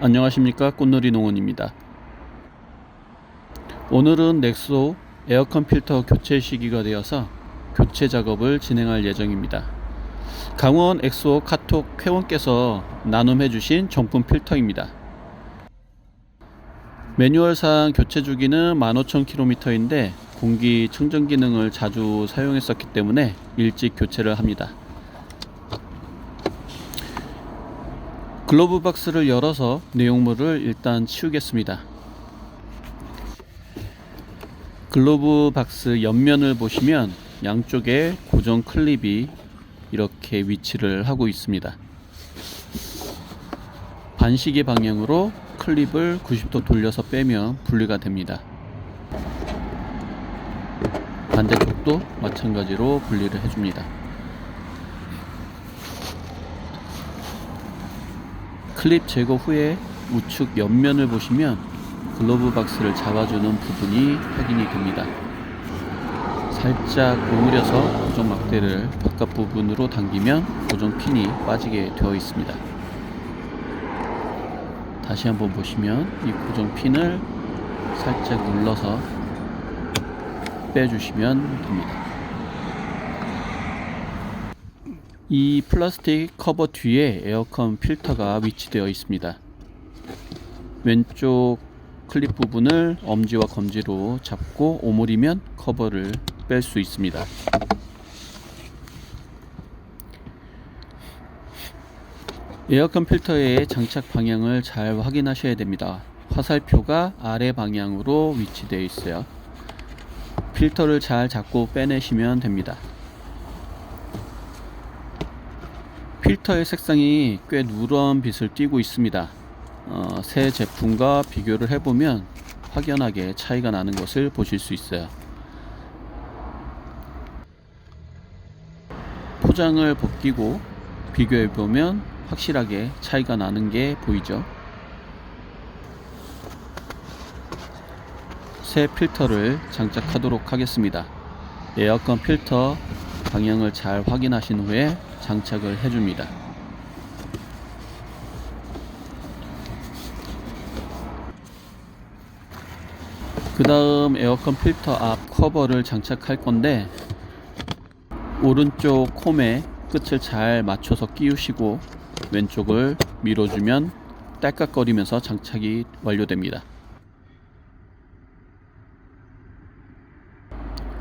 안녕하십니까 꽃놀이 농원입니다. 오늘은 넥소 에어컨 필터 교체 시기가 되어서 교체 작업을 진행할 예정입니다. 강원 엑소 카톡 회원께서 나눔해 주신 정품 필터입니다. 매뉴얼상 교체 주기는 15,000km인데 공기 청정 기능을 자주 사용했었기 때문에 일찍 교체를 합니다. 글로브 박스를 열어서 내용물을 일단 치우겠습니다. 글로브 박스 옆면을 보시면 양쪽에 고정 클립이 이렇게 위치를 하고 있습니다. 반시계 방향으로 클립을 90도 돌려서 빼면 분리가 됩니다. 반대쪽도 마찬가지로 분리를 해줍니다. 클립 제거 후에 우측 옆면을 보시면 글로브 박스를 잡아주는 부분이 확인이 됩니다. 살짝 오므려서 고정 막대를 바깥 부분으로 당기면 고정 핀이 빠지게 되어 있습니다. 다시 한번 보시면 이 고정 핀을 살짝 눌러서 빼주시면 됩니다. 이 플라스틱 커버 뒤에 에어컨 필터가 위치되어 있습니다. 왼쪽 클립 부분을 엄지와 검지로 잡고 오므리면 커버를 뺄 수 있습니다. 에어컨 필터의 장착 방향을 잘 확인하셔야 됩니다. 화살표가 아래 방향으로 위치되어 있어요. 필터를 잘 잡고 빼내시면 됩니다. 필터의 색상이 꽤 누런 빛을 띠고 있습니다. 어, 새 제품과 비교를 해보면 확연하게 차이가 나는 것을 보실 수 있어요. 포장을 벗기고 비교해보면 확실하게 차이가 나는 게 보이죠. 새 필터를 장착하도록 하겠습니다. 에어컨 필터 방향을 잘 확인하신 후에 장착을 해줍니다. 그 다음 에어컨 필터 앞 커버를 장착할 건데 오른쪽 콤에 끝을 잘 맞춰서 끼우시고 왼쪽을 밀어주면 딸깍거리면서 장착이 완료됩니다.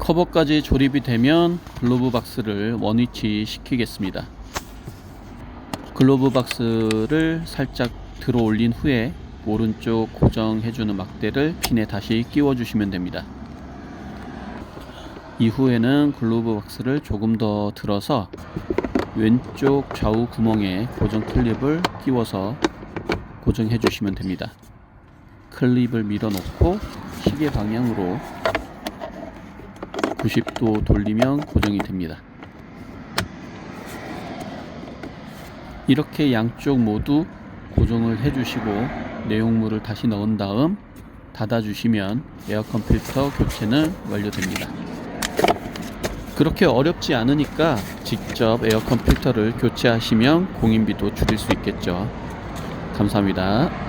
커버까지 조립이 되면 글로브 박스를 원위치 시키겠습니다. 글로브 박스를 살짝 들어 올린 후에 오른쪽 고정해주는 막대를 핀에 다시 끼워 주시면 됩니다. 이후에는 글로브 박스를 조금 더 들어서 왼쪽 좌우 구멍에 고정 클립을 끼워서 고정해 주시면 됩니다. 클립을 밀어 놓고 시계 방향으로 90도 돌리면 고정이 됩니다. 이렇게 양쪽 모두 고정을 해주시고 내용물을 다시 넣은 다음 닫아주시면 에어컨 필터 교체는 완료됩니다. 그렇게 어렵지 않으니까 직접 에어컨 필터를 교체하시면 공인비도 줄일 수 있겠죠. 감사합니다.